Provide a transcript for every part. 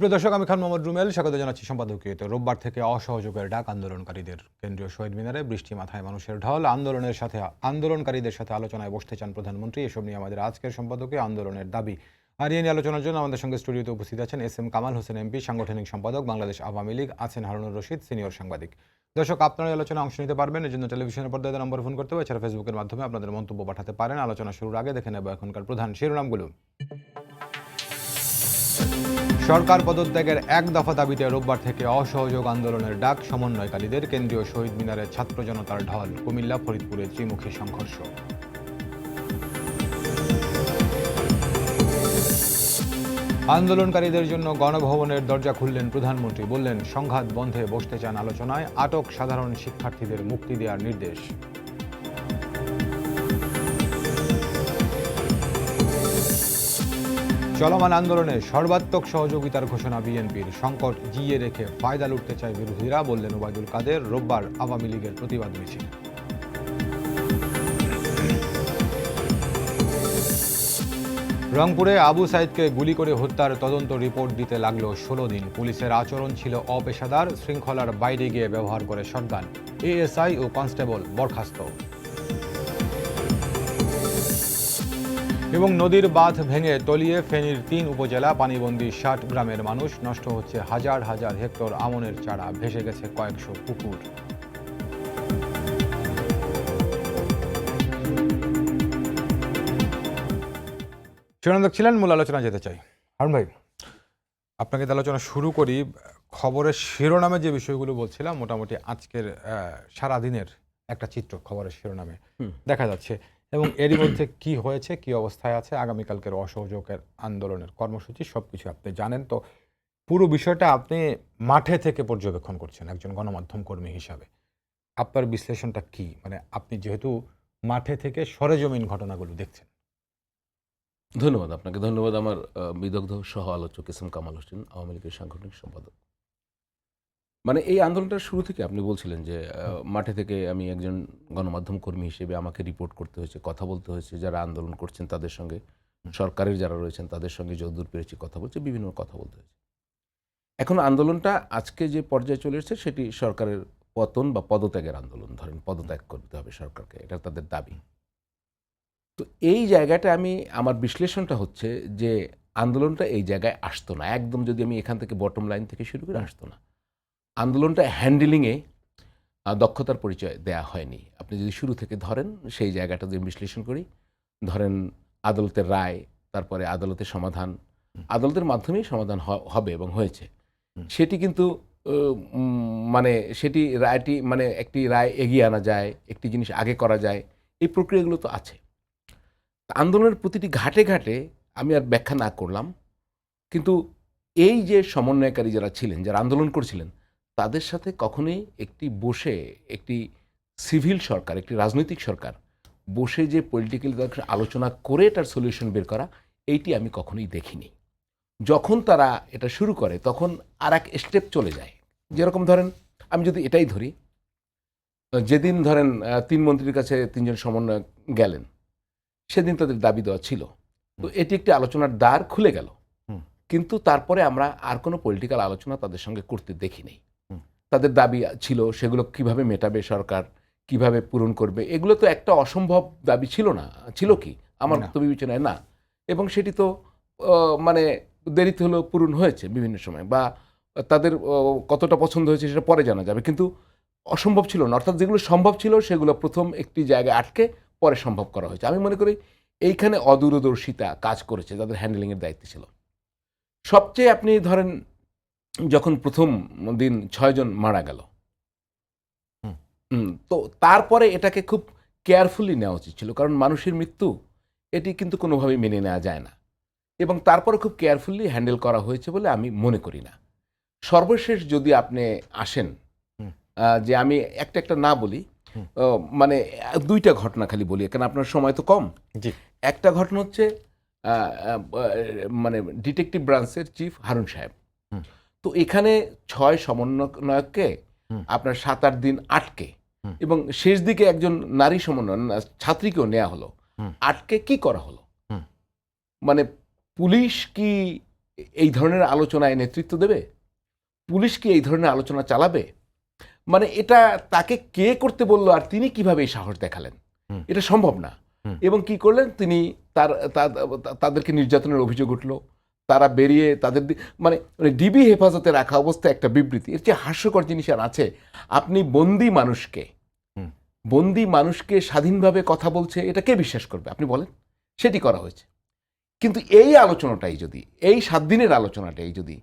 সুপ্রিয় দর্শক, আমি খান মোহাম্মদ রুমেল। স্বাগত জানাচ্ছি সম্পাদকীয়তে রোববার থেকে অসহযোগের ডাক আন্দোলনকারীদের কেন্দ্রীয় শহীদ মিনারে বৃষ্টি মাথায় মানুষের ঢল। আন্দোলনের সাথে, আন্দোলনকারীদের সাথে আলোচনায় বসতে চান প্রধানমন্ত্রী। এসব নিয়ে আমাদের আজকের সম্পাদকে আন্দোলনের দাবি। আর এই নিয়ে আলোচনার জন্য আমাদের সঙ্গে স্টুডিওতে উপস্থিত আছেন S M Kamal Hossain MP সাংগঠনিক সম্পাদক, বাংলাদেশ আওয়ামী লীগ, আছেন হারুনুর রশিদ, সিনিয়র সাংবাদিক। দর্শক, আপনারা এই আলোচনায় অংশ নিতে পারবেন। এর জন্য টেলিভিশনের পর্দায় নম্বর ফোন করতে হবে। এছাড়া ফেসবুকের মাধ্যমে আপনাদের মন্তব্য পাঠাতে পারেন। আলোচনা শুরুর আগে দেখে নেব এখনকার প্রধান শিরোনামগুলো। সরকার পদত্যাগের এক দফা দাবিতে রোববার থেকে অসহযোগ আন্দোলনের ডাক সমন্বয়কারীদের কেন্দ্রীয় শহীদ মিনারে ছাত্র জনতার ঢল, কুমিল্লা ফরিদপুরে ত্রিমুখী সংঘর্ষ। আন্দোলনকারীদের জন্য গণভবনের দরজা খুললেন প্রধানমন্ত্রী, বললেন, সংঘাত বন্ধে বসতে চান আলোচনায়, আটক সাধারণ শিক্ষার্থীদের মুক্তি দেওয়ার নির্দেশ। চলমান আন্দোলনে সর্বাত্মক সহযোগিতার ঘোষণা বিএনপির। সংকট জিয়ে রেখে ফায়দা লুটতে চায় বিরোধীরা, বললেন ওবায়দুল কাদের। রোববার আওয়ামী লীগের প্রতিবাদ মিছিল। রংপুরে আবু সাইদকে গুলি করে হত্যার তদন্ত রিপোর্ট দিতে লাগল ষোলো দিন। পুলিশের আচরণ ছিল অপেশাদার, শৃঙ্খলার বাইরে গিয়ে ব্যবহার করে শটগান। এএসআই ও কনস্টেবল বরখাস্ত। এবং নদীর বাঁধ ভেঙে তলিয়ে ফেনীর তিন উপজেলা পানিবন্দী ষাট গ্রামের মানুষ নষ্ট হচ্ছে হাজার হাজার হেক্টর আমনের চারা ভেসে গেছে কয়েকশো পুকুর। ছিলেন মূল আলোচনা যেতে চাই। হারুন ভাই। আপনাকে আলোচনা শুরু করি। খবরের শিরোনামে যে বিষয়গুলো বলছিলাম মোটামুটি আজকের সারাদিনের একটা চিত্র খবরের শিরোনামে দেখা যাচ্ছে। এবং এরই মধ্যে কি হয়েছে, কি অবস্থায় আছে, আগামীকালকের অসহযোগের আন্দোলনের কর্মসূচি সবকিছু আপনি জানেন। তো পুরো বিষয়টা আপনি মাঠে থেকে পর্যবেক্ষণ করছেন একজন গণমাধ্যম কর্মী হিসাবে। আপনার বিশ্লেষণটা কি? মানে আপনি যেহেতু মাঠে থেকে সরেজমিন ঘটনাগুলো দেখছেন। ধন্যবাদ আপনাকে। ধন্যবাদ আমার বিদগ্ধ সহ আলোচক এস এম কামাল হোসেন, আওয়ামী লীগের সাংগঠনিক সম্পাদক। মানে এই আন্দোলনটার শুরু থেকে আপনি বলছিলেন যে মাঠে থেকে আমি একজন গণমাধ্যম কর্মী হিসেবে আমাকে রিপোর্ট করতে হয়েছে, কথা বলতে হয়েছে। যারা আন্দোলন করছেন তাদের সঙ্গে, সরকারের যারা রয়েছেন তাদের সঙ্গে যতদূর পেরেছি কথা বলছে, বিভিন্ন কথা বলতে হয়েছে। এখন আন্দোলনটা আজকে যে পর্যায়ে চলে এসেছে, সেটি সরকারের পতন বা পদত্যাগের আন্দোলন। ধরেন পদত্যাগ করতে হবে সরকারকে, এটা তাদের দাবি। তো এই জায়গাটা আমি, আমার বিশ্লেষণটা হচ্ছে যে, আন্দোলনটা এই জায়গায় আসতো না। একদম যদি আমি এখান থেকে বটম লাইন থেকে শুরু করে, আসতো না। আন্দোলনটা হ্যান্ডেলিংয়ে দক্ষতার পরিচয় দেয়া হয়নি। আপনি যদি শুরু থেকে ধরেন সেই জায়গাটা যদি বিশ্লেষণ করি ধরেন আদালতের রায় তারপরে আদালতের সমাধান আদালতের মাধ্যমেই সমাধান হবে এবং হয়েছে। সেটি কিন্তু মানে সেটি রায়টি মানে একটি রায় এগিয়ে আনা যায় একটি জিনিস আগে করা যায় এই প্রক্রিয়াগুলো তো আছে। আন্দোলনের প্রতিটি ঘাটে ঘাটে আমি আর ব্যাখ্যা না করলাম কিন্তু এই যে সমন্বয়কারী যারা ছিলেন যারা আন্দোলন করছিলেন তাদের সাথে কখনোই একটি বসে একটি সিভিল সরকার একটি রাজনৈতিক সরকার বসে যে পলিটিক্যাল আলোচনা করে এটার সলিউশন বের করা এইটি আমি কখনোই দেখিনি। যখন তারা এটা শুরু করে তখন আর এক স্টেপ চলে যায়। যেরকম ধরেন আমি যদি এটাই ধরি যেদিন ধরেন তিন মন্ত্রীর কাছে তিনজন সমন্বয়ক গেলেন সেদিন তাদের দাবি দেওয়া ছিল। তো এটি একটি আলোচনার দ্বার খুলে গেল। কিন্তু তারপরে আমরা আর কোনো পলিটিক্যাল আলোচনা তাদের সঙ্গে করতে দেখিনি। তাদের দাবি ছিল সেগুলো কীভাবে মেটাবে সরকার কীভাবে পূরণ করবে এগুলো তো একটা অসম্ভব দাবি ছিল না ছিল কি? আমার। তো বিবেচনায় না। এবং সেটি তো মানে দেরিতে হলেও পূরণ হয়েছে বিভিন্ন সময় বা তাদের কতটা পছন্দ হয়েছে সেটা পরে জানা যাবে। কিন্তু অসম্ভব ছিল না। অর্থাৎ যেগুলো সম্ভব ছিল সেগুলো প্রথম একটি জায়গায় আটকে পরে সম্ভব করা হয়েছে। আমি মনে করি এইখানে অদূরদর্শিতা কাজ করেছে যাদের হ্যান্ডেলিংয়ের দায়িত্ব ছিল। সবচেয়ে আপনি ধরেন যখন প্রথম দিন ছয়জন মারা গেল। তো তারপরে এটাকে খুব কেয়ারফুলি নেওয়া উচিত ছিল কারণ মানুষের মৃত্যু এটি কিন্তু কোনোভাবেই মেনে নেওয়া যায় না। এবং তারপরে খুব কেয়ারফুলি হ্যান্ডেল করা হয়েছে বলে আমি মনে করি না। সর্বশেষ যদি আপনি আসেন যে আমি একটা একটা না বলি। মানে দুইটা ঘটনা খালি বলি কারণ আপনার সময় তো কম। একটা ঘটনা হচ্ছে মানে ডিটেকটিভ ব্রাঞ্চের চিফ হারুন সাহেব। তো এখানে ছয় সমন্বয়ককে। আপনার সাত আট দিন আটকে। এবং শেষ দিকে একজন নারী সমন্বয় ছাত্রীকেও নেওয়া হলো। আটকে কি করা হলো? মানে পুলিশ কি এই ধরনের আলোচনায় নেতৃত্ব দেবে? পুলিশ কি এই ধরনের আলোচনা চালাবে? মানে এটা তাকে কে করতে বলল আর তিনি কীভাবে এই সাহস দেখালেন? এটা সম্ভব না। এবং কি করলেন? তিনি তার তাদেরকে নির্যাতনের অভিযোগ উঠল। তারা বেরিয়ে তাদের মানে মানে ডিবি হেফাজতে রাখা অবস্থায় একটা বিবৃতি। এর চেয়ে হাস্যকর জিনিস আর আছে আপনি বন্দি মানুষকে। বন্দি মানুষকে স্বাধীনভাবে কথা বলছে এটা কে বিশ্বাস করবে? আপনি বলেন সেটি করা হয়েছে। কিন্তু এই আলোচনাটাই যদি এই সাত দিনের আলোচনাটাই যদি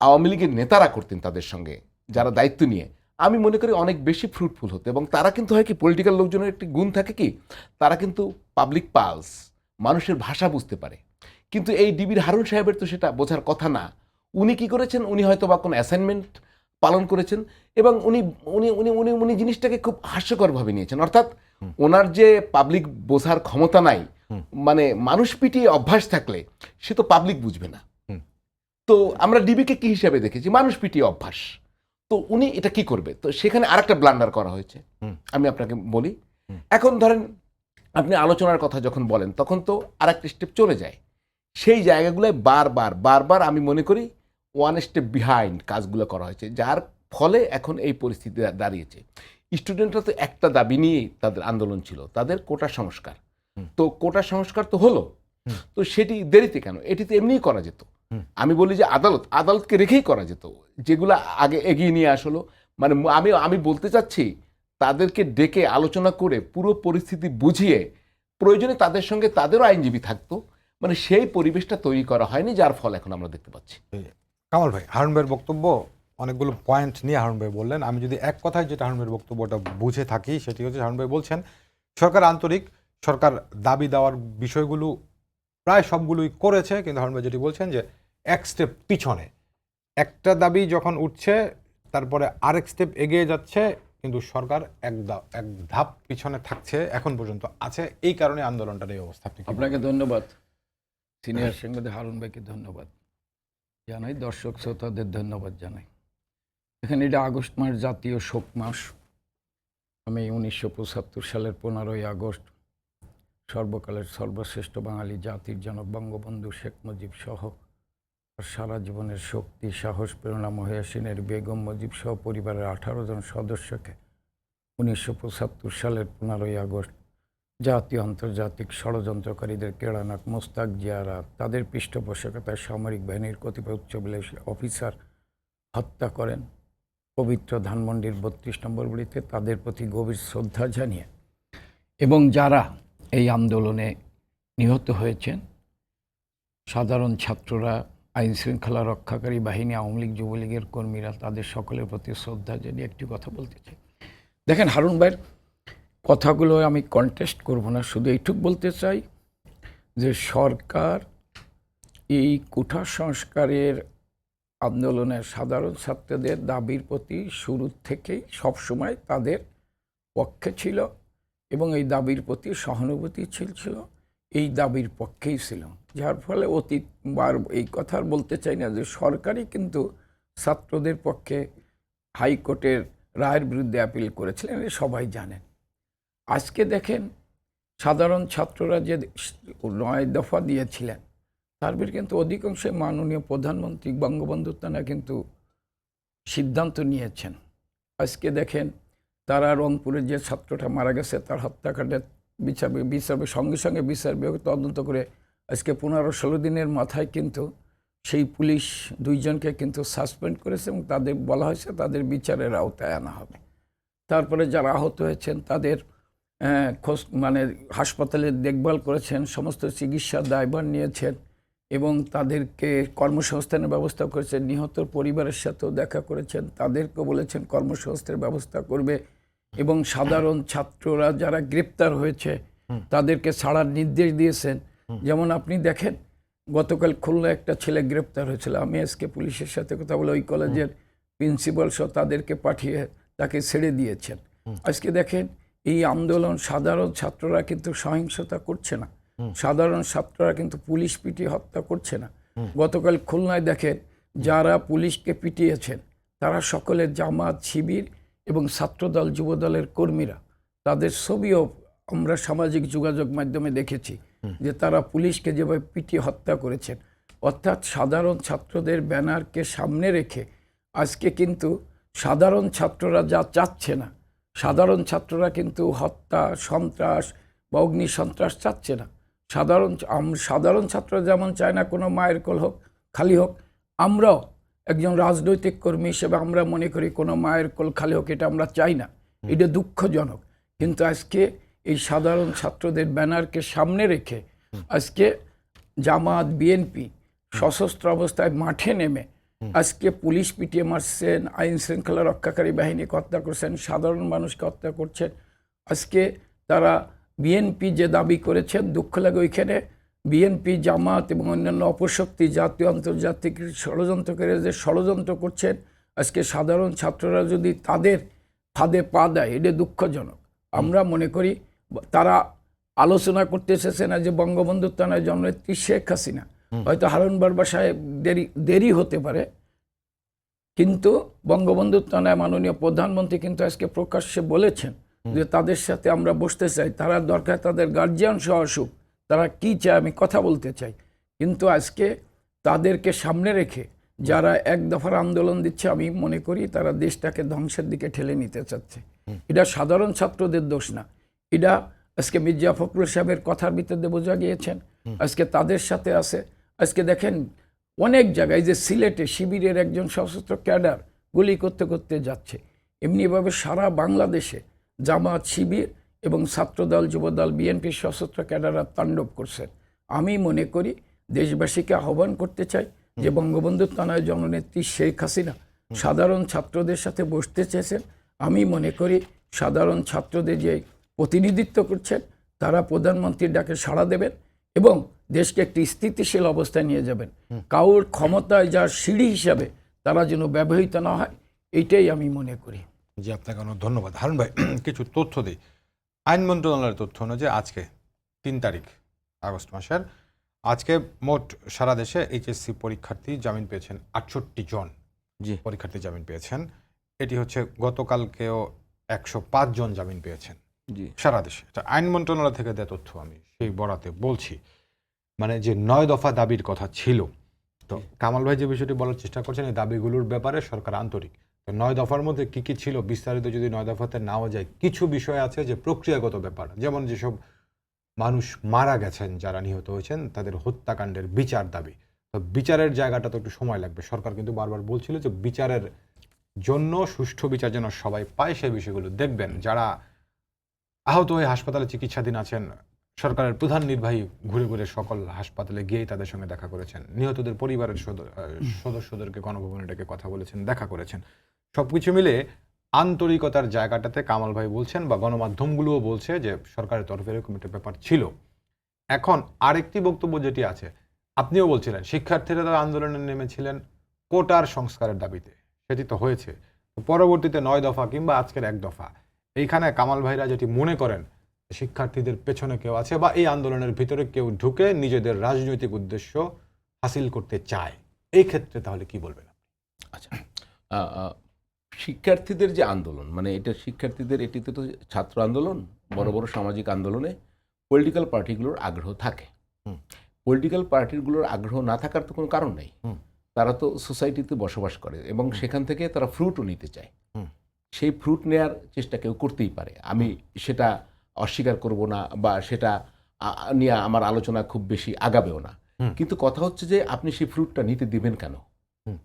আওয়ামী লীগের নেতারা করতেন তাদের সঙ্গে যারা দায়িত্ব নিয়ে আমি মনে করি অনেক বেশি ফ্রুটফুল হতো। এবং তারা কিন্তু হয় কি পলিটিক্যাল লোকজনের একটি গুণ থাকে কি তারা কিন্তু পাবলিক পালস মানুষের ভাষা বুঝতে পারে। কিন্তু এই ডিবির হারুন সাহেবের তো সেটা বোঝার কথা না। উনি কি করেছেন? উনি হয়তো বা কোনো অ্যাসাইনমেন্ট পালন করেছেন এবং উনি উনি উনি উনি উনি জিনিসটাকে খুব হাস্যকরভাবে নিয়েছেন। অর্থাৎ ওনার যে পাবলিক বোঝার ক্ষমতা নাই মানে মানুষ পিটিয়ে অভ্যাস থাকলে সে তো পাবলিক বুঝবে না। তো আমরা ডিবিকে কি হিসাবে দেখেছি? মানুষ পিটিয়ে অভ্যাস। তো উনি এটা কি করবে? তো সেখানে আরেকটা ব্লান্ডার করা হয়েছে। আমি আপনাকে বলি। এখন ধরেন আপনি আলোচনার কথা যখন বলেন তখন তো আর একটা স্টেপ চলে যায়। সেই জায়গাগুলোয় বারবার বারবার আমি মনে করি ওয়ান স্টেপ বিহাইন্ড কাজগুলো করা হয়েছে যার ফলে এখন এই পরিস্থিতি দাঁড়িয়েছে। স্টুডেন্টরা তো একটা দাবি নিয়েই তাদের আন্দোলন ছিল তাদের কোটা সংস্কার। তো কোটা সংস্কার তো হলো তো সেটি দেরিতে কেন? এটি তো এমনিই করা যেত। আমি বলি যে আদালত আদালতকে রেখেই করা যেত যেগুলো আগে এগিয়ে নিয়ে আসলো। মানে আমি আমি বলতে চাচ্ছি তাদেরকে ডেকে আলোচনা করে পুরো পরিস্থিতি বুঝিয়ে প্রয়োজনে তাদের সঙ্গে তাদেরও আইনজীবী থাকতো মানে সেই পরিবেশটা তৈরি করা হয়নি যার ফল এখন আমরা দেখতে পাচ্ছি। কামাল ভাই হারুন ভাইয়ের বক্তব্য অনেকগুলো পয়েন্ট নিয়ে হারুন ভাই বললেন। আমি যদি এক কথায় যেটা হারুন ভাইয়ের বক্তব্যটা বুঝে থাকি সেটি হচ্ছে হারুন ভাই বলছেন সরকার আন্তরিক সরকার দাবি দেওয়ার বিষয়গুলো প্রায় সবগুলোই করেছে কিন্তু হারুন ভাই যেটি বলছেন যে এক স্টেপ পিছনে। একটা দাবি যখন উঠছে তারপরে আরেক স্টেপ এগিয়ে যাচ্ছে কিন্তু সরকার এক এক ধাপ পিছনে থাকছে এখন পর্যন্ত আছে। এই কারণে আন্দোলনটার এই অবস্থা। আপনাকে ধন্যবাদ। সিনিয়র সাংবাদিক হারুন ভাইকে ধন্যবাদ জানাই, দর্শক শ্রোতাদের ধন্যবাদ জানাই। এখানে এটা আগস্ট মাস, জাতীয় শোক মাস। আমি উনিশশো পঁচাত্তর সালের পনেরোই আগস্ট সর্বকালের সর্বশ্রেষ্ঠ বাঙালি জাতির জনক বঙ্গবন্ধু শেখ মুজিব সহ সারা জীবনের শক্তি, সাহস, প্রেরণা, মহিয়াসিনের বেগম মুজিব সহ পরিবারের আঠারো জন সদস্যকে উনিশশো পঁচাত্তর সালের পনেরোই আগস্ট জাতীয় আন্তর্জাতিক ষড়যন্ত্রকারীদের কেরানাক মোস্তাক জিয়ারা, তাদের পৃষ্ঠপোষকতায় সামরিক বাহিনীর কতিপয় উচ্চবিলাসী অফিসার হত্যা করেন। পবিত্র ধানমন্ডির বত্রিশ নম্বর বাড়িতে তাদের প্রতি গভীর শ্রদ্ধা জানিয়ে এবং যারা এই আন্দোলনে নিহত হয়েছেন, সাধারণ ছাত্ররা, আইন শৃঙ্খলা রক্ষাকারী বাহিনী, আওয়ামী লীগ, যুবলীগের কর্মীরা, তাদের সকলের প্রতি শ্রদ্ধা জানিয়ে একটি কথা বলতে চাই। দেখেন, হারুন ভাইয়ের কথাগুলো আমি কন্টেস্ট করব না, শুধু এইটুক বলতে চাই যে সরকার এই কুঠা সংস্কারের আন্দোলনে সাধারণ ছাত্রদের দাবির প্রতি শুরু থেকেই সবসময় তাদের পক্ষে ছিল এবং এই দাবির প্রতি সহানুভূতি ছিল এই দাবির পক্ষেই ছিল। যার ফলে অতীত বার এই কথা বলতে চাই না যে সরকারই কিন্তু ছাত্রদের পক্ষে হাইকোর্টের রায়ের বিরুদ্ধে অ্যাপিল করেছিলেন সবাই জানেন। আজকে দেখেন সাধারণ ছাত্ররা যে নয় দফা দিয়েছিলেন, তার কিন্তু অধিকাংশ মাননীয় প্রধানমন্ত্রী বঙ্গবন্ধু তারা কিন্তু সিদ্ধান্ত নিয়েছেন। আজকে দেখেন তারা রংপুরে যে ছাত্রটা মারা গেছে, তার হত্যাকাণ্ডের বিচার বিচার সঙ্গে সঙ্গে বিচার বিভাগ তদন্ত করে আজকে পনেরো ষোলো দিনের মাথায় কিন্তু সেই পুলিশ দুইজনকে কিন্তু সাসপেন্ড করেছে এবং তাদের বলা হয়েছে তাদের বিচারের আওতায় আনা হবে। তারপরে যারা আহত হয়েছেন তাদের খোঁজ মানে হাসপাতালে দেখভাল করেছেন সমস্ত চিকিৎসার দায়ভার নিয়েছেন এবং তাদেরকে কর্মসংস্থানের ব্যবস্থা করেছেন। নিহতর পরিবারের সাথেও দেখা করেছেন তাদেরকে বলেছেন কর্মসংস্থানের ব্যবস্থা করবে এবং সাধারণ ছাত্ররা যারা গ্রেপ্তার হয়েছে তাদেরকে ছাড়ার নির্দেশ দিয়েছেন। যেমন আপনি দেখেন গতকাল খুলনা একটা ছেলে গ্রেপ্তার হয়েছিল। আমি আজকে পুলিশের সাথে কথা বলে ওই কলেজের প্রিন্সিপাল সহ তাদেরকে পাঠিয়ে তাকে ছেড়ে দিয়েছেন। আজকে দেখেন এই আন্দোলন সাধারণ ছাত্ররা কিন্তু সহিংসতা করছে না। সাধারণ ছাত্ররা কিন্তু পুলিশ পিটিয়ে হত্যা করছে না। গতকাল খুলনায় দেখেন যারা পুলিশকে পিটিয়েছেন তারা সকলে জামাত শিবির এবং ছাত্রদল যুবদলের কর্মীরা। তাদের ছবিও আমরা সামাজিক যোগাযোগ মাধ্যমে দেখেছি যে তারা পুলিশকে যেভাবে পিটিয়ে হত্যা করেছেন। অর্থাৎ সাধারণ ছাত্রদের ব্যানারকে সামনে রেখে আজকে কিন্তু সাধারণ ছাত্ররা যা চাচ্ছে না সাধারণ ছাত্ররা কিন্তু হত্যা সন্ত্রাস বা অগ্নি সন্ত্রাস চাচ্ছে না। সাধারণ সাধারণ ছাত্র যেমন চায় না কোনো মায়ের কোল হোক খালি হোক আমরাও একজন রাজনৈতিক কর্মী হিসেবে আমরা মনে করি কোনো মায়ের কোল খালি হোক এটা আমরা চাই না। এটা দুঃখজনক। কিন্তু আজকে এই সাধারণ ছাত্রদের ব্যানারকে সামনে রেখে আজকে জামাত বিএনপি সশস্ত্র অবস্থায় মাঠে নেমে আজকে পুলিশ পিটিয়ে মারছেন আইন শৃঙ্খলা রক্ষাকারী বাহিনীকে হত্যা করছেন সাধারণ মানুষকে হত্যা করছেন। আজকে তারা বিএনপি যে দাবি করেছেন দুঃখ লাগে ওইখানে। বিএনপি জামাত এবং অন্যান্য অপশক্তি জাতীয় আন্তর্জাতিক ষড়যন্ত্র করে যে ষড়যন্ত্র করছেন আজকে সাধারণ ছাত্ররা যদি তাদের ফাঁদে পা দেয় এটা দুঃখজনক। আমরা মনে করি তারা আলোচনা করতে এসেছে না যে বঙ্গবন্ধুর তানায় জননেত্রী শেখ হাসিনা। হয়তো হারুন বারবা সাহেব দেরি দেরি হতে পারে। কিন্তু বঙ্গবন্ধুর তানায় মাননীয় প্রধানমন্ত্রী কিন্তু আজকে প্রকাশ্যে বলেছেন যে তাদের সাথে আমরা বসতে চাই তারা দরকার তাদের গার্জিয়ান সহ আসুক তারা কি চায় আমি কথা বলতে চাই। কিন্তু আজকে তাদেরকে সামনে রেখে যারা এক দফার আন্দোলন দিচ্ছে আমি মনে করি তারা দেশটাকে ধ্বংসের দিকে ঠেলে নিতে চাচ্ছে। এটা সাধারণ ছাত্রদের দোষ না। এটা আজকে মির্জা ফখরুল সাহেবের কথার ভিতরে বোঝা গিয়েছেন। আজকে তাদের সাথে আছে। আজকে দেখেন অনেক জায়গায় যে সিলেটে শিবিরের একজন সশস্ত্র ক্যাডার গুলি করতে করতে যাচ্ছে। এমনিভাবে সারা বাংলাদেশে জামাত শিবির এবং ছাত্রদল যুবদল বিএনপির সশস্ত্র ক্যাডাররা তাণ্ডব করছেন আমি মনে করি দেশবাসীকে আহ্বান করতে চাই যে বঙ্গবন্ধুর তনয় জননেত্রী শেখ হাসিনা সাধারণ ছাত্রদের সাথে বসতে চেয়েছেন। আমি মনে করি সাধারণ ছাত্রদের যে প্রতিনিধিত্ব করছেন তারা প্রধানমন্ত্রীর ডাকে সাড়া দেবেন। এবং দেশকে একটি স্থিতিশীল অবস্থায় নিয়ে যাবেন। কাউর ক্ষমতায় যার সিঁড়ি হিসাবে তারা যেন ব্যবহৃত না হয় এইটাই আমি মনে করি। জি আপনাকে অনেক ধন্যবাদ। হারুন ভাই কিছু তথ্য দিই। আইন মন্ত্রণালয়ের তথ্য অনুযায়ী আজকে তিন তারিখ আগস্ট মাসের আজকে মোট সারা দেশে এইচএসসি পরীক্ষার্থী জামিন পেয়েছেন আটষট্টি জন। জি। পরীক্ষার্থী জামিন পেয়েছেন। এটি হচ্ছে গতকালকেও একশো পাঁচ জন জামিন পেয়েছেন। সারা দেশে। এটা আইন মন্ত্রণালয় থেকে দেওয়া তথ্য আমি সেই বরাতে বলছি মানে যে নয় দফা দাবির কথা ছিল তো কামাল ভাই যে বিষয়টি বলার চেষ্টা করছেন এই দাবিগুলোর ব্যাপারে সরকার আন্তরিক। তো নয় দফার মধ্যে কি কি ছিল? বিস্তারিত যদি নয় দফাতে নাও যায় কিছু বিষয় আছে যে প্রক্রিয়াগত ব্যাপার। যেমন যেসব মানুষ মারা গেছেন যারা নিহত হয়েছেন তাদের হত্যাকাণ্ডের বিচার দাবি। তো বিচারের জায়গাটা তো একটু সময় লাগবে। সরকার কিন্তু বারবার বলছিল যে বিচারের জন্য সুষ্ঠু বিচার যেন সবাই পায় সেই বিষয়গুলো দেখবেন। যারা আহত হয়ে হাসপাতালে চিকিৎসাধীন আছেন সরকারের প্রধান নির্বাহী ঘুরে ঘুরে সকল হাসপাতালে গিয়েই তাদের সঙ্গে দেখা করেছেন। নিহতদের পরিবারের সদস্যদেরকে গণভবনে ডেকে কথা বলেছেন, দেখা করেছেন। সবকিছু মিলে আন্তরিকতার জায়গাটাতে কামাল ভাই বলছেন বা গণমাধ্যমগুলোও বলছে যে সরকারের তরফে এরকম একটা ব্যাপার ছিল। এখন আরেকটি বক্তব্য যেটি আছে, আপনিও বলছিলেন, শিক্ষার্থীরা তারা আন্দোলনে নেমেছিলেন কোটার সংস্কারের দাবিতে। সেটি তো হয়েছে। পরবর্তীতে নয় দফা কিংবা আজকের এক দফা। এইখানে কামাল ভাইরা যেটি মনে করেন শিক্ষার্থীদের পেছনে কেউ আছে বা এই আন্দোলনের ভিতরে কেউ ঢুকে নিজেদের রাজনৈতিক উদ্দেশ্য হাসিল করতে চায় এই ক্ষেত্রে তাহলে কি বলবেন আচ্ছা শিক্ষার্থীদের যে আন্দোলন মানে এটা শিক্ষার্থীদের এটিতে তো ছাত্র আন্দোলন বড় বড় সামাজিক আন্দোলনে পলিটিক্যাল পার্টিগুলোর আগ্রহ থাকে। পলিটিক্যাল পার্টিগুলোর আগ্রহ না থাকার তো কোনো কারণ নেই। তারা তো সোসাইটিতে বসবাস করে এবং সেখান থেকে তারা ফ্রুটও নিতে চায়। সেই ফ্রুট নেয়ার চেষ্টা কেউ করতেই পারে। আমি সেটা অস্বীকার করব না বা সেটা নিয়ে আমার আলোচনা খুব বেশি আগাবেও না। কিন্তু কথা হচ্ছে যে আপনি সেই ফ্রুটটা নিতে দিবেন কেন?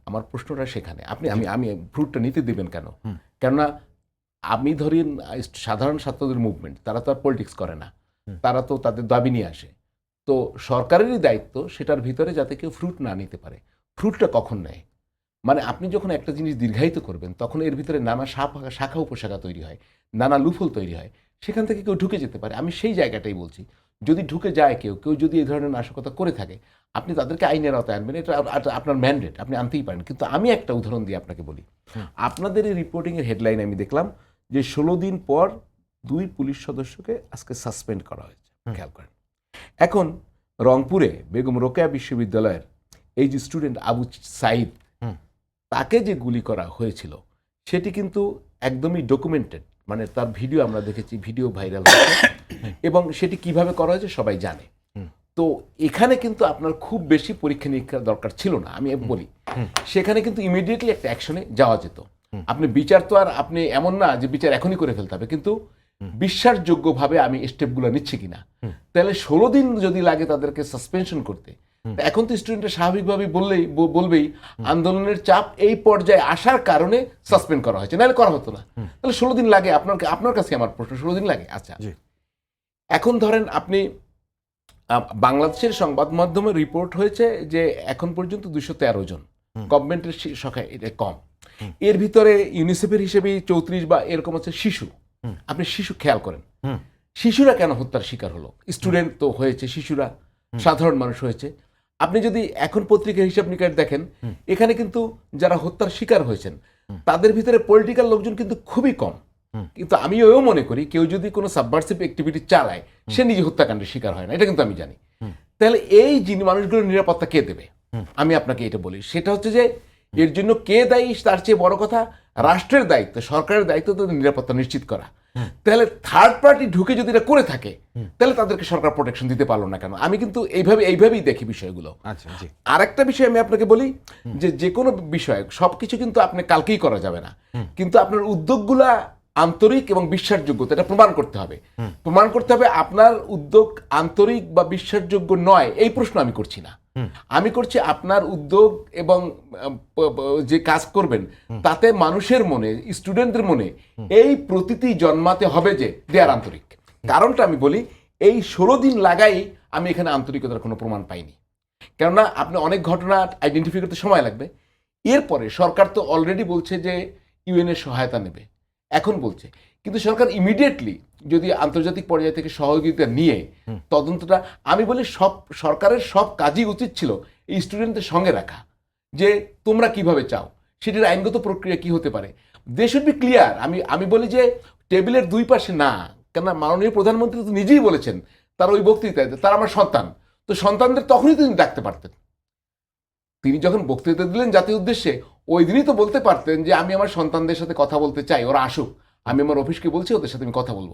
আমার প্রশ্নটা সেখানে। আপনি আমি আমি ফ্রুটটা নিতে দিবেন কেন? কেননা আমি ধরেন সাধারণ ছাত্রদের মুভমেন্ট তারা তো আর পলিটিক্স করে না। তারা তো তাদের দাবি নিয়ে আসে। তো সরকারেরই দায়িত্ব সেটার ভিতরে যাতে কেউ ফ্রুট না নিতে পারে। ফ্রুটটা কখন নেয়? মানে আপনি যখন একটা জিনিস দীর্ঘায়িত করবেন তখন এর ভিতরে নানা শাখা শাখা উপশাখা তৈরি হয় নানা লুফল তৈরি হয়। সেখান থেকে কেউ ঢুকে যেতে পারে। আমি সেই জায়গাটাই বলছি। যদি ঢুকে যায় কেউ কেউ যদি এই ধরনের নাশকতা করে থাকে আপনি তাদেরকে আইনের আওতায় আনবেন। এটা আপ- আপনার ম্যান্ডেট আপনি আনতেই পারেন। কিন্তু আমি একটা উদাহরণ দিয়ে আপনাকে বলি। আপনাদের এই রিপোর্টিংয়ের হেডলাইন আমি দেখলাম যে ষোলো দিন পর দুই পুলিশ সদস্যকে আজকে সাসপেন্ড করা হয়েছে। খেয়াল করেন। এখন রংপুরে বেগম রোকেয়া বিশ্ববিদ্যালয়ের এই যে স্টুডেন্ট আবু সাইদ। তাকে যে গুলি করা হয়েছিল সেটি কিন্তু একদমই ডকুমেন্টেড মানে তার ভিডিও আমরা দেখেছি ভিডিও ভাইরাল হয়েছে। এবং সেটি কীভাবে করা হয়েছে সবাই জানে। তো এখানে কিন্তু আপনার খুব বেশি পরীক্ষা নিরীক্ষার দরকার ছিল না আমি বলি। সেখানে কিন্তু ইমিডিয়েটলি একটা অ্যাকশনে যাওয়া যেত। আপনি বিচার তো আর আপনি এমন না যে বিচার এখনই করে ফেলতে হবে কিন্তু বিশ্বাসযোগ্যভাবে আমি স্টেপগুলো নিচ্ছি কিনা। তাহলে ষোলো দিন যদি লাগে তাদেরকে সাসপেনশন করতে এখন তো স্টুডেন্টরা স্বাভাবিকভাবে বললেই বলবেই আন্দোলনের চাপ এই পর্যায়ে আসার কারণে সাসপেন্ড করা হয়েছে। নাহলে করা হতো না। তাহলে ষোলো দিন লাগে আপনার আপনার কাছে আমার প্রশ্ন ষোলো দিন লাগে? আচ্ছা। এখন ধরেন আপনি বাংলাদেশের সংবাদ মাধ্যমে রিপোর্ট হয়েছে যে এখন পর্যন্ত দুশো তেরো জন। গভর্নমেন্টের সংখ্যা এটা কম। এর ভিতরে ইউনিসেফের হিসেবে চৌত্রিশ বা এরকম হচ্ছে শিশু। আপনি শিশু খেয়াল করেন। শিশুরা কেন হত্যার শিকার হলো? স্টুডেন্ট তো হয়েছে শিশুরা। সাধারণ মানুষ হয়েছে। আপনি যদি এখন পত্রিকার হিসাব নিকাশ দেখেন এখানে কিন্তু যারা হত্যার শিকার হয়েছেন তাদের ভিতরে পলিটিক্যাল লোকজন কিন্তু খুবই কম। কিন্তু আমি এও মনে করি কেউ যদি কোনো সাবভার্সিভ অ্যাক্টিভিটি চালায় সে নিজে হত্যাকাণ্ডের শিকার হয় না এটা কিন্তু আমি জানি। তাহলে এই যিনি মানুষগুলোর নিরাপত্তা কে দেবে? আমি আপনাকে এটা বলি। সেটা হচ্ছে যে এর জন্য কে দায়ী তার চেয়ে বড় কথা রাষ্ট্রের দায়িত্ব সরকারের দায়িত্ব তাদের নিরাপত্তা নিশ্চিত করা। তাহলে থার্ড পার্টি ঢুকে যদি এটা করে থাকে তাহলে তাদেরকে সরকার প্রোটেকশন দিতে পারল না কেন? আমি কিন্তু এইভাবে এইভাবেই দেখি বিষয়গুলো। আচ্ছা জি। আরেকটা বিষয় আমি আপনাকে বলি যে যে কোনো বিষয় সবকিছু কিন্তু আপনি কালকেই করা যাবে না। কিন্তু আপনার উদ্যোগগুলা আন্তরিক এবং বিশ্বাসযোগ্য এটা প্রমাণ করতে হবে। প্রমাণ করতে হবে আপনার উদ্যোগ আন্তরিক বা বিশ্বাসযোগ্য নয় এই প্রশ্ন আমি করছি না। আমি করছি আপনার উদ্যোগ এবং যে কাজ করবেন তাতে মানুষের মনে স্টুডেন্টদের মনে এই প্রতীতি জন্মাতে হবে যে দেয়ার আন্তরিক। কারণটা আমি বলি এই ষোলো দিন লাগাই আমি এখানে আন্তরিকতার কোনো প্রমাণ পাইনি। কেননা আপনি অনেক ঘটনা আইডেন্টিফাই করতে সময় লাগবে। এরপরে সরকার তো অলরেডি বলছে যে ইউএন এর সহায়তা নেবে। এখন বলছে কিন্তু সরকার ইমিডিয়েটলি যদি আন্তর্জাতিক পর্যায় থেকে সহযোগিতা নিয়ে তদন্তটা আমি বলি সব সরকারের সব কাজই উচিত ছিল এই স্টুডেন্টদের সঙ্গে রাখা। যে তোমরা কীভাবে চাও সেটির আইনগত প্রক্রিয়া কি হতে পারে? দে শুড বি ক্লিয়ার আমি আমি বলি যে টেবিলের দুই পাশে না কেন মাননীয় প্রধানমন্ত্রী তো নিজেই বলেছেন তার ওই বক্তৃতায় তার আমার সন্তান। তো সন্তানদের তখনই তিনি ডাকতে পারতেন। তিনি যখন বক্তৃতা দিলেন জাতির উদ্দেশ্যে ওই দিনই তো বলতে পারতেন যে আমি আমার সন্তানদের সাথে কথা বলতে চাই ওরা আসুক। আমি আমার অফিসকে বলছি ওদের সাথে আমি কথা বলব।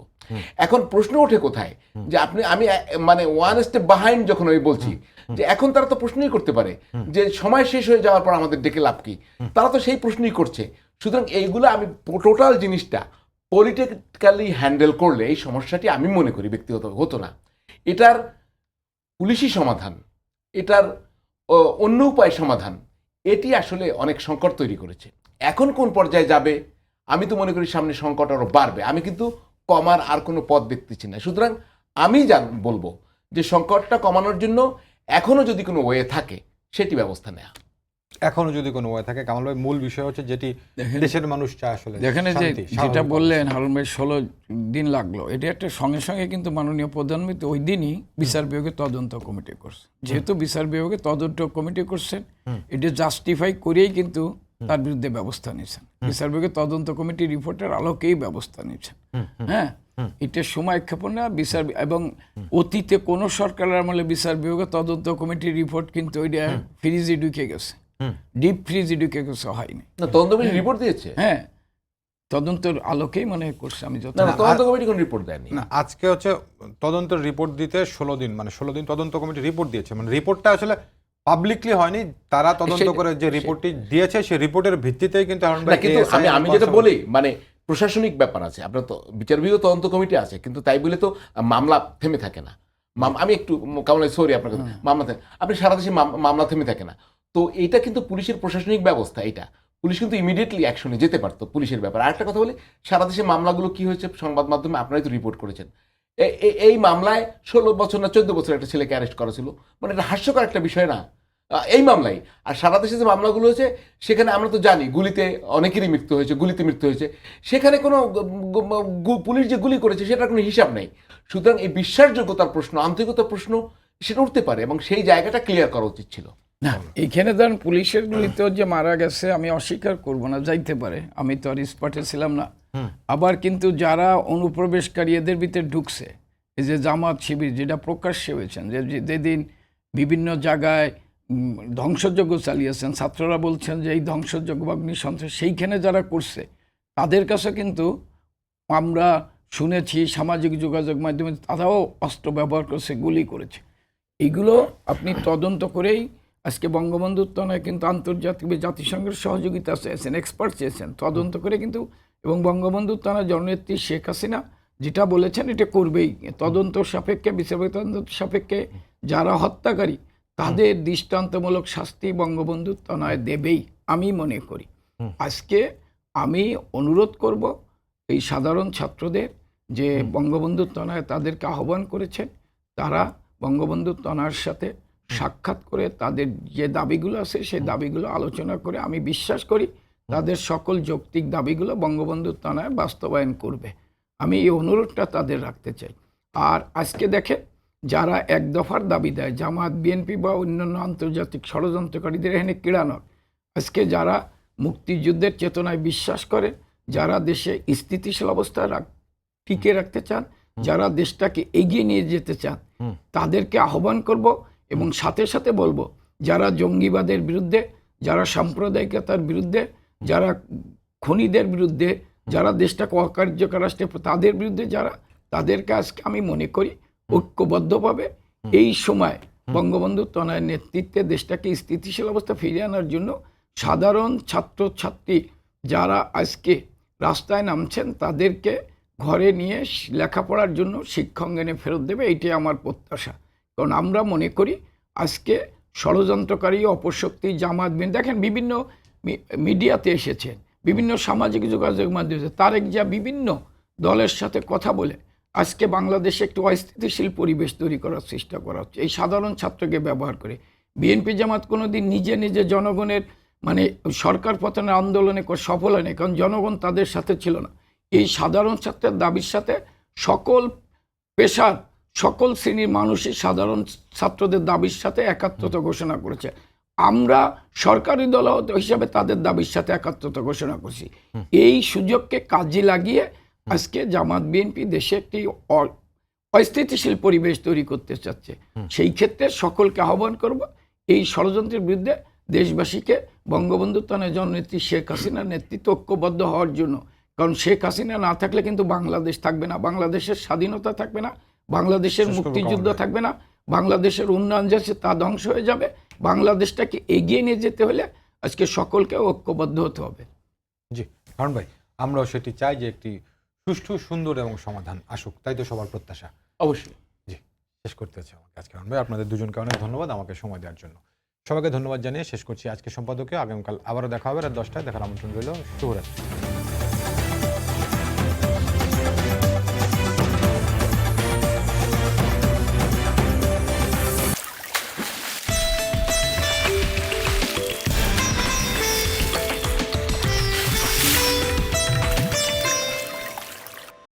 এখন প্রশ্ন ওঠে কোথায়? যে আপনি আমি মানে ওয়ান স্টেপ বাহাইন্ড যখন আমি বলছি যে এখন তারা তো প্রশ্নই করতে পারে যে সময় শেষ হয়ে যাওয়ার পর আমাদের ডেকে লাভ কি? তারা তো সেই প্রশ্নই করছে। সুতরাং এইগুলো আমি টোটাল জিনিসটা পলিটিক্যালি হ্যান্ডেল করলে এই সমস্যাটি আমি মনে করি ব্যক্তিগত হতো না। এটার পুলিশি সমাধান এটার অন্য উপায় সমাধান এটি আসলে অনেক সংকট তৈরি করেছে। এখন কোন পর্যায়ে যাবে? আমি তো মনে করি সামনে সংকট আরও বাড়বে। আমি কিন্তু কমার আর কোনো পথ দেখতেছি না। সুতরাং আমি জান বলব যে সংকটটা কমানোর জন্য এখনও যদি কোনো ওয়ে থাকে সেটি ব্যবস্থা নেওয়া এখনও যদি কোনো ওয়ে থাকে কামাল ভাই মূল বিষয় হচ্ছে যেটি দেশের মানুষ চায় আসলে দেখেন এই যে শান্তি, যেটা বললেন হারুন ভাই ষোলো দিন লাগল। এটা একটা সঙ্গে সঙ্গে কিন্তু মাননীয় প্রধানমন্ত্রী ওই দিনই বিচার বিভাগে তদন্ত কমিটি করছে। যেহেতু বিচার বিভাগে তদন্ত কমিটি করছেন এটা জাস্টিফাই করেই কিন্তু তার বিরুদ্ধে ব্যবস্থা নিয়েছেন। বিচার বিভাগে তদন্ত কমিটি রিপোর্টের আলোকেই ব্যবস্থা নিয়েছেন। হ্যাঁ? এটা সময় ক্ষেপণ না বিচার এবং অতীতে কোনো সরকারের আমলে বিচার বিভাগে তদন্ত কমিটির রিপোর্ট কিন্তু ওইটা ফ্রিজে ঢুকে গেছে। ডিপ ফ্রিজে ঢুকে গেছে হয়নি। তদন্ত কমিটি রিপোর্ট দিয়েছে? হ্যাঁ। তদন্তের আলোকেই মনে করছে আমি যত তদন্ত কমিটি কোনো রিপোর্ট দেয়নি। না। আজকে হচ্ছে তদন্তের রিপোর্ট দিতে ষোলো দিন মানে ষোলো দিন তদন্ত কমিটি রিপোর্ট দিয়েছে। মানে রিপোর্টটা আসলে পাবলিকলি হয়নি তারা তদন্ত করে যে রিপোর্টটি দিয়েছে সেই রিপোর্টের ভিত্তিতেই কিন্তু আমি আমি যেটা বলি মানে প্রশাসনিক ব্যাপার আছে। আপনার তো বিচার বিভাগ তদন্ত কমিটি আছে কিন্তু তাই বলে তো মামলা থেমে থাকে না। আমি একটু কেমন সরি আপনার কাছে মামলা থেমে আপনি সারা দেশে মামলা থেমে থাকে না। তো এটা কিন্তু পুলিশের প্রশাসনিক ব্যবস্থা এটা। পুলিশ কিন্তু ইমিডিয়েটলি অ্যাকশনে যেতে পারতো পুলিশের ব্যাপার। আর একটা কথা বলি সারা দেশে মামলাগুলো কি হয়েছে সংবাদ মাধ্যমে আপনারাই তো রিপোর্ট করেছেন। এই মামলায় ষোলো বছর না চোদ্দ বছর একটা ছেলেকে অ্যারেস্ট করা ছিল। মানে এটা হাস্যকর একটা বিষয় না। এই মামলাই আর সারা দেশে যে মামলাগুলো হয়েছে, সেখানে আমরা তো জানি, গুলিতে অনেকেরই মৃত্যু হয়েছে, গুলিতে মৃত্যু হয়েছে। সেখানে কোনো পুলিশ যে গুলি করেছে, সেটার কোনো হিসাব নেই। সুতরাং এই বিশ্বাসযোগ্যতার প্রশ্ন, আন্তরিকতার প্রশ্ন, সেটা উঠতে পারে এবং সেই জায়গাটা ক্লিয়ার করা উচিত ছিল। না এখানে ধরেন পুলিশের গুলিতেও যে মারা গেছে আমি অস্বীকার করব না যাইতে পারে। আমি তো আর স্পটে ছিলাম না। আবার কিন্তু যারা অনুপ্রবেশকারী এদের ভিতরে ঢুকছে এই যে জামাত শিবির যেটা প্রকাশ্যে হয়েছেন যে যেদিন বিভিন্ন জায়গায় ধ্বংসযজ্ঞ চালিয়েছেন ছাত্ররা বলছেন যে এই ধ্বংসযজ্ঞ বা অগ্নিসন্ত্রাস সেইখানে যারা করছে তাদের কাছে কিন্তু আমরা শুনেছি সামাজিক যোগাযোগ মাধ্যমে তারাও অস্ত্র ব্যবহার করছে গুলি করেছে। এগুলো আপনি তদন্ত করেই আজকে বঙ্গবন্ধুর তনয় কিন্তু আন্তর্জাতিক জাতিসংঘের সহযোগিতা চেয়েছেন এক্সপার্ট চেয়েছেন। তদন্ত করে কিন্তু এবং বঙ্গবন্ধুর তনয় জননেত্রী শেখ হাসিনা যেটা বলেছেন এটা করবেই। তদন্ত সাপেক্ষে বিচার তদন্ত সাপেক্ষে যারা হত্যাকারী তাদের দৃষ্টান্তমূলক শাস্তি বঙ্গবন্ধুর তনয় দেবেই আমি মনে করি। আজকে আমি অনুরোধ করব এই সাধারণ ছাত্রদের যে বঙ্গবন্ধুর তনয় তাদেরকে আহ্বান করেছেন তারা বঙ্গবন্ধুর তনার সাথে সাক্ষাৎ করে তাদের যে দাবিগুলো আছে সেই দাবিগুলো আলোচনা করে আমি বিশ্বাস করি তাদের সকল যৌক্তিক দাবিগুলো বঙ্গবন্ধুর তনায় বাস্তবায়ন করবে। আমি এই অনুরোধটা তাদের রাখতে চাই। আর আজকে দেখে যারা এক দফার দাবি দেয় জামাত বিএনপি বা অন্যান্য আন্তর্জাতিক ষড়যন্ত্রকারীদের এখানে কিড়ানোর আজকে যারা মুক্তিযুদ্ধের চেতনায় বিশ্বাস করে যারা দেশে স্থিতিশীল অবস্থা টিকে রাখতে চান যারা দেশটাকে এগিয়ে নিয়ে যেতে চান তাদেরকে আহ্বান করব এবং সাথে সাথে বলব যারা জঙ্গিবাদের বিরুদ্ধে যারা সাম্প্রদায়িকতার বিরুদ্ধে যারা খনিদের বিরুদ্ধে যারা দেশটাকে অকার্যকর রাষ্ট্রে তাদের বিরুদ্ধে যারা তাদেরকে আজকে আমি মনে করি ঐক্যবদ্ধভাবে এই সময় বঙ্গবন্ধু তনয়ের নেতৃত্বে দেশটাকে স্থিতিশীল অবস্থা ফিরিয়ে আনার জন্য সাধারণ ছাত্রছাত্রী যারা আজকে রাস্তায় নামছেন তাদেরকে ঘরে নিয়ে লেখাপড়ার জন্য শিক্ষাঙ্গনে ফেরত দেবে এইটাই আমার প্রত্যাশা। কারণ আমরা মনে করি আজকে ষড়যন্ত্রকারী, অপশক্তি, জামাত বিন দেখেন বিভিন্ন মিডিয়াতে এসেছেন বিভিন্ন সামাজিক যোগাযোগ মাধ্যমে তারেক যা বিভিন্ন দলের সাথে কথা বলে আজকে বাংলাদেশে একটু অস্থিতিশীল পরিবেশ তৈরি করার চেষ্টা করা হচ্ছে। এই সাধারণ ছাত্রকে ব্যবহার করে বিএনপি জামাত কোনোদিন নিজে নিজে জনগণের মানে সরকার পতনের আন্দোলনে সফল হয়নি, কারণ জনগণ তাদের সাথে ছিল না। এই সাধারণ ছাত্রের দাবির সাথে সকল পেশার সকল শ্রেণির মানুষই সাধারণ ছাত্রদের দাবির সাথে একাত্মতা ঘোষণা করেছে। আমরা সরকারি দল হিসাবে তাদের দাবির সাথে একাত্মতা ঘোষণা করছি। এই সুযোগকে কাজে লাগিয়ে আজকে জামাত বিএনপি দেশে একটি অস্থিতিশীল পরিবেশ তৈরি করতে চাচ্ছে। সেই ক্ষেত্রে সকলকে আহ্বান করব এই ষড়যন্ত্রের বিরুদ্ধে দেশবাসীকে বঙ্গবন্ধু তনে জননেত্রী শেখ হাসিনার নেতৃত্ব ঐক্যবদ্ধ হওয়ার জন্য। কারণ শেখ হাসিনা না থাকলে কিন্তু বাংলাদেশ থাকবে না বাংলাদেশের স্বাধীনতা থাকবে না। বাংলাদেশের মুক্তিযুদ্ধ থাকবে না বাংলাদেশের উন্নয়ন যাচ্ছে তা ধ্বংস হয়ে যাবে বাংলাদেশটাকে এগিয়ে নিয়ে যেতে হলে আজকে সকলকে ঐক্যবদ্ধ হতে হবে। জি কারণ ভাই আমরাও সেটি চাই যে একটি সুষ্ঠু সুন্দর এবং সমাধান আসুক তাই তো সবার প্রত্যাশা। অবশ্যই। জি শেষ করতে হচ্ছে আমাকে আজকে কারণ ভাই আপনাদের দুজনকে অনেক ধন্যবাদ আমাকে সময় দেওয়ার জন্য। সবাইকে ধন্যবাদ জানিয়ে শেষ করছি আজকে সম্পাদকে আগামীকাল আবারও দেখা হবে রাত দশটায় দেখার আমন্ত্রণ রইল শুভরাত্রি।